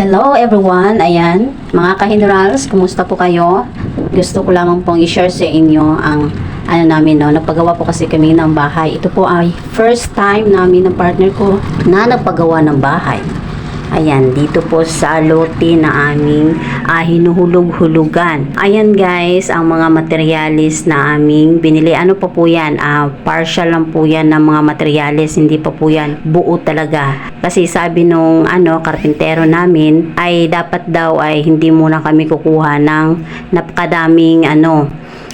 Hello everyone, ayan, mga kahinurals, kumusta po kayo? Gusto ko lamang pong i-share sa inyo ang ano namin no, nagpagawa po kasi kami ng bahay. Ito po ay first time namin ng partner ko na nagpagawa ng bahay. Ayan, dito po sa lote na aming ah, hinuhulog-hulugan. Ayan guys, ang mga materialis na aming binili. Ano pa po yan? Ah, partial lang po yan ng mga materialis. Hindi pa po yan buo talaga. Kasi sabi nung ano, karpintero namin ay dapat daw ay hindi muna kami kukuha ng napakadaming ano,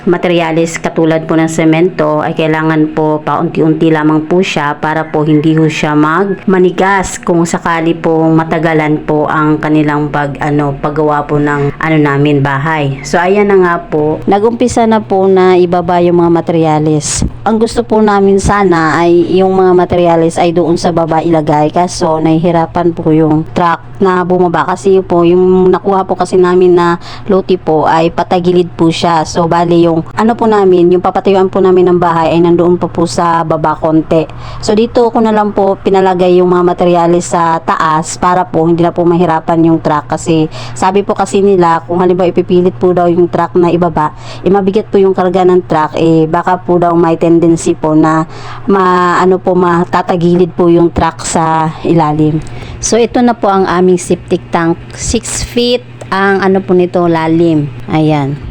materialis katulad po ng semento ay kailangan po paunti-unti lamang po siya para po hindi ho siya mag manigas kung sakali po matagalan po ang kanilang pag ano paggawa po ng ano namin bahay. So ayan na nga po, nagumpisa na po na ibaba yung mga materialis. Ang gusto po namin sana ay yung mga materialis ay doon sa baba ilagay kaso nahihirapan po yung truck na bumaba kasi po yung nakuha po kasi namin na loti po ay patagilid po siya. So bali yung ano po namin, yung papatayuan po namin ng bahay ay nandoon pa po sa baba konti. So dito ko na lang po pinalagay yung mga materyales sa taas para po hindi na po mahirapan yung truck kasi sabi po kasi nila kung halimbawa ipipilit po daw yung truck na ibaba, eh mabigat po yung karga ng truck eh baka po daw may tendency po na ma ano po matatagilid po yung truck sa ilalim. So ito na po ang aming septic tank. 6 feet ang ano po nito lalim. Ayan.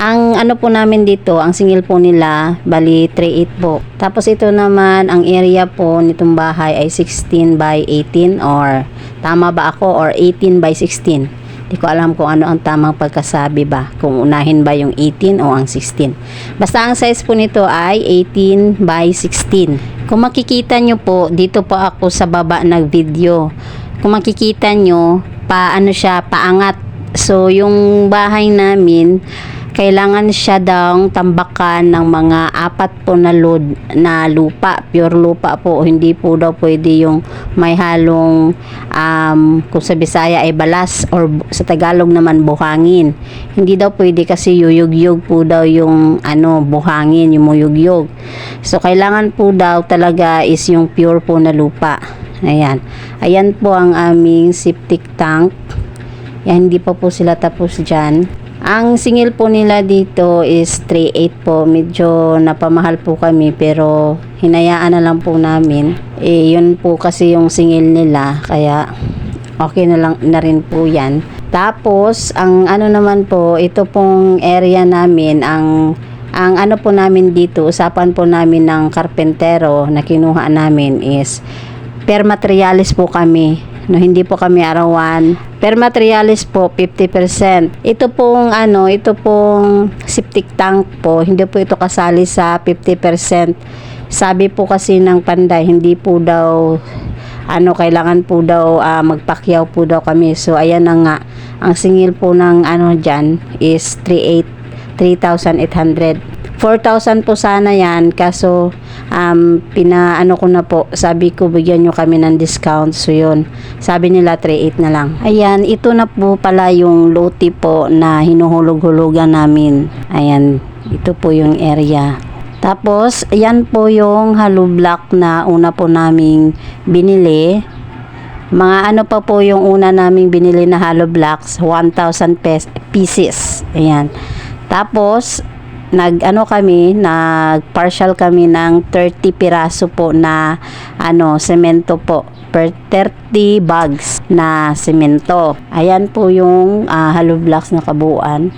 Ang ano po namin dito, ang singil po nila, bali 3.8 po. Tapos ito naman, ang area po nitong bahay ay 16 by 18 or tama ba ako or 18 by 16. Hindi ko alam kung ano ang tamang pagkasabi ba. Kung unahin ba yung 18 o ang 16. Basta ang size po nito ay 18 by 16. Kung makikita nyo po, dito po ako sa baba ng video. Kung makikita nyo, paano siya, paangat. So, yung bahay namin, kailangan siya daw tambakan ng mga apat po na load na lupa, pure lupa po. Hindi po daw pwede yung may halong um, kung sa Bisaya ay balas or sa Tagalog naman buhangin. Hindi daw pwede kasi yuyug-yug po daw yung ano buhangin, yung muyug-yug. So kailangan po daw talaga is yung pure po na lupa. Ayan. Ayan po ang aming septic tank. Yan, hindi pa po sila tapos dyan. Ang singil po nila dito is 3.8 po. Medyo napamahal po kami pero hinayaan na lang po namin. Eh, yun po kasi yung singil nila. Kaya okay na lang na rin po yan. Tapos, ang ano naman po, ito pong area namin, ang ang ano po namin dito, usapan po namin ng karpentero na kinuha namin is per materialis po kami. No, hindi po kami arawan. Per materialis po, 50%. Ito pong ano, ito pong septic tank po, hindi po ito kasali sa 50%. Sabi po kasi ng panday, hindi po daw ano kailangan po daw ah, magpakyaw po daw kami. So ayan na nga. Ang singil po ng ano diyan is 38 3,800. 4,000 po sana yan. Kaso um, pinaano ko na po. Sabi ko bigyan nyo kami ng discount. So yun. Sabi nila 3,800 na lang. Ayan ito na po pala yung loti po na hinuhulog-hulugan namin. Ayan ito po yung area. Tapos yan po yung hollow block na una po naming binili. Mga ano pa po yung una naming binili na hollow blocks? 1,000 pes- pieces. Ayan. Tapos nag ano kami nag partial kami ng 30 piraso po na ano semento po. Per 30 bags na semento. Ayan po yung ah, hollow blocks na kabuuan.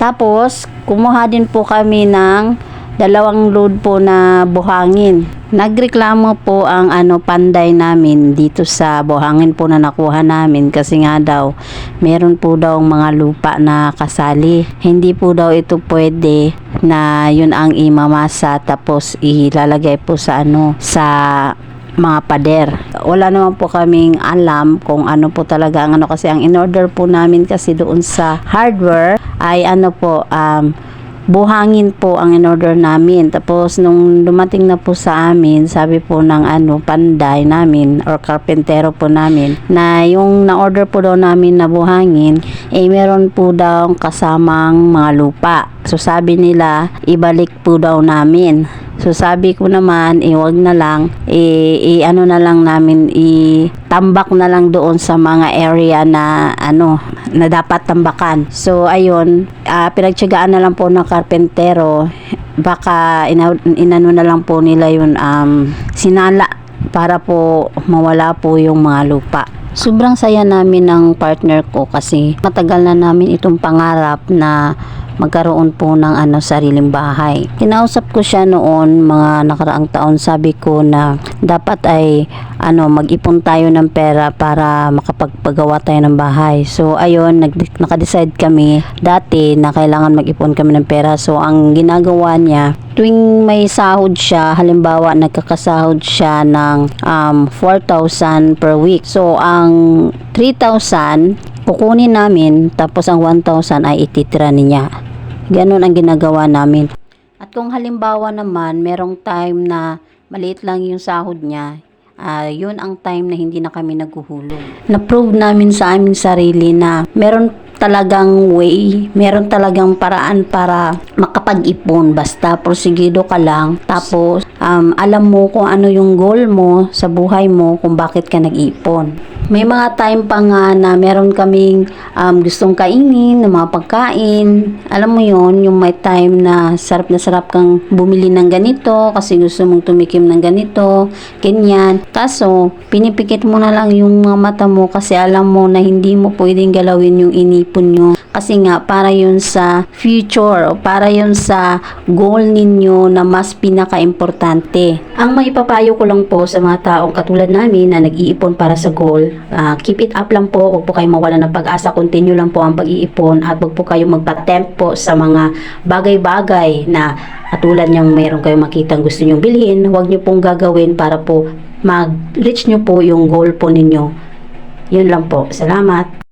Tapos kumuha din po kami ng dalawang load po na buhangin. Nagreklamo po ang ano panday namin dito sa buhangin po na nakuha namin kasi nga daw meron po daw mga lupa na kasali. Hindi po daw ito pwede na yun ang imamasa tapos ilalagay po sa ano sa mga pader. Wala naman po kaming alam kung ano po talaga ang ano kasi ang in-order po namin kasi doon sa hardware ay ano po um, buhangin po ang in-order namin. Tapos, nung dumating na po sa amin, sabi po ng ano, panday namin or carpentero po namin, na yung na-order po daw namin na buhangin, eh meron po daw kasamang mga lupa. So, sabi nila, ibalik po daw namin. So sabi ko naman, eh na lang, eh, i ano na lang namin, i tambak na lang doon sa mga area na ano, na dapat tambakan. So ayun, ah, pinagtiyagaan na lang po ng karpentero, baka ina, inano na lang po nila yun, um, sinala para po mawala po yung mga lupa. Sobrang saya namin ng partner ko kasi matagal na namin itong pangarap na magkaroon po ng ano sariling bahay. Kinausap ko siya noon mga nakaraang taon sabi ko na dapat ay ano mag-ipon tayo ng pera para makapagpagawa tayo ng bahay. So ayun nag naka-decide kami dati na kailangan mag-ipon kami ng pera. So ang ginagawa niya tuwing may sahod siya, halimbawa nagkakasahod siya ng um, 4,000 per week. So ang 3,000 kukunin namin tapos ang 1,000 ay ititira niya. Ganon ang ginagawa namin. At kung halimbawa naman merong time na maliit lang yung sahod niya, ah yun ang time na hindi na kami naghuhulog. Na-prove namin sa aming sarili na meron talagang way, meron talagang paraan para makapag-ipon. Basta prosigido ka lang. Tapos, um, alam mo kung ano yung goal mo sa buhay mo, kung bakit ka nag-ipon. May mga time pa nga na meron kaming um, gustong kainin, ng mga pagkain. Alam mo yon yung may time na sarap na sarap kang bumili ng ganito kasi gusto mong tumikim ng ganito, ganyan. Kaso, pinipikit mo na lang yung mga mata mo kasi alam mo na hindi mo pwedeng galawin yung inipon nyo. Kasi nga, para yun sa future para yun sa goal ninyo na mas pinaka-importante. Ang maipapayo ko lang po sa mga taong katulad namin na nag-iipon para sa goal, ah, keep it up lang po. Huwag po kayong mawala ng pag-asa. Continue lang po ang pag-iipon at huwag po kayong magpa-tempt po sa mga bagay-bagay na katulad niyang mayroon kayong makitang gusto niyong bilhin. Huwag niyo pong gagawin para po mag-reach niyo po yung goal po ninyo. Yun lang po. Salamat.